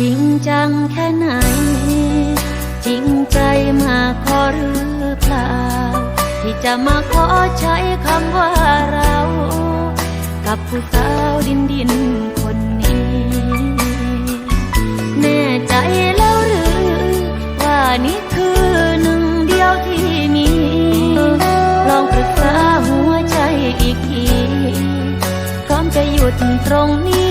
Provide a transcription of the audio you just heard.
จริงจังแค่ไหน จริงใจมาขอหรือเปล่า ที่จะมาขอใช้คำว่าเรา กับผู้สาวดินดินคนนี้ แน่ใจแล้วหรือ ว่านี่คือหนึ่งเดียวที่มี ลองปรึกษาหัวใจอีกทีพร้อมจะหยุดตรงนี้